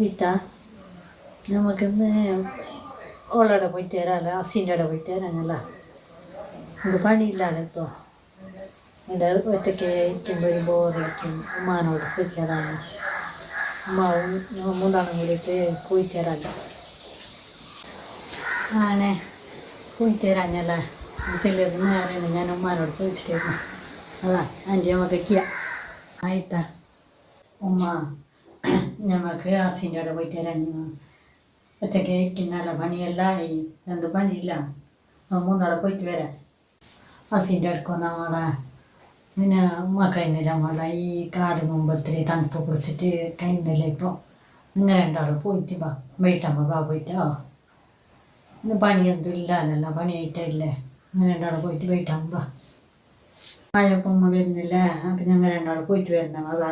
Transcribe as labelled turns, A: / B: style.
A: വിത്ത നമുക്കിന്ന് ഓളവിടെ പോയിട്ട് വരാമല്ലോ അസീന്റെ അവിടെ പോയിട്ട് വരാനല്ല? ഇത് പണിയില്ലാതെ ഇപ്പോൾ ഇവിടെ ഒറ്റയ്ക്ക് ഇരിക്കുമ്പോൾ ഒരു ബോറടിക്കും ഉമ്മാനോട് ചോദിക്കാതാണ്. ഉമ്മാവും മൂന്നാളും കൂടിയിട്ട് പോയിട്ട് വരാമല്ലോ ആണേ പോയിട്ട് വരാഞ്ഞല്ലേ? ഇതിലേക്ക് നേരെയാണ് ഞാൻ ഉമ്മാനോട് ചോദിച്ചിട്ടായിരുന്നു അതാ അഞ്ച് നമുക്ക് ചെയ്യാം ആയിത്താ. ഉമ്മ. ഞമ്മക്ക് ആസിന്റെ അവിടെ പോയിട്ട് വരാഞ്ഞു ഒറ്റയ്ക്ക് ഇരിക്കുന്നല്ല പണിയെല്ലാം. എന്ത് പണിയില്ല. ആ മൂന്നാളെ പോയിട്ട് വരാം. ആസിന്റെ അടുക്കുന്ന മോളെ. പിന്നെ ഉമ്മ കഴിയുന്നില്ല മോളെ. ഈ കാട് മുമ്പ് ഇത്തിരി തണുപ്പ് കുടിച്ചിട്ട് കഴിഞ്ഞില്ല ഇപ്പോൾ നിങ്ങൾ രണ്ടാളും പോയിട്ട് ബാ വീട്ടമ്മ ബാ പോയിട്ടോ. ഇന്ന് പണിയൊന്നും ഇല്ലാതല്ല പണിയായിട്ടല്ലേ. നിങ്ങൾ രണ്ടാളും പോയിട്ട് വൈകിട്ടാകുമ്പോൾ മഴയൊക്കെ ഉമ്മ വരുന്നില്ല. അപ്പം ഞങ്ങൾ രണ്ടാളും പോയിട്ട് വരുന്നവ അതാ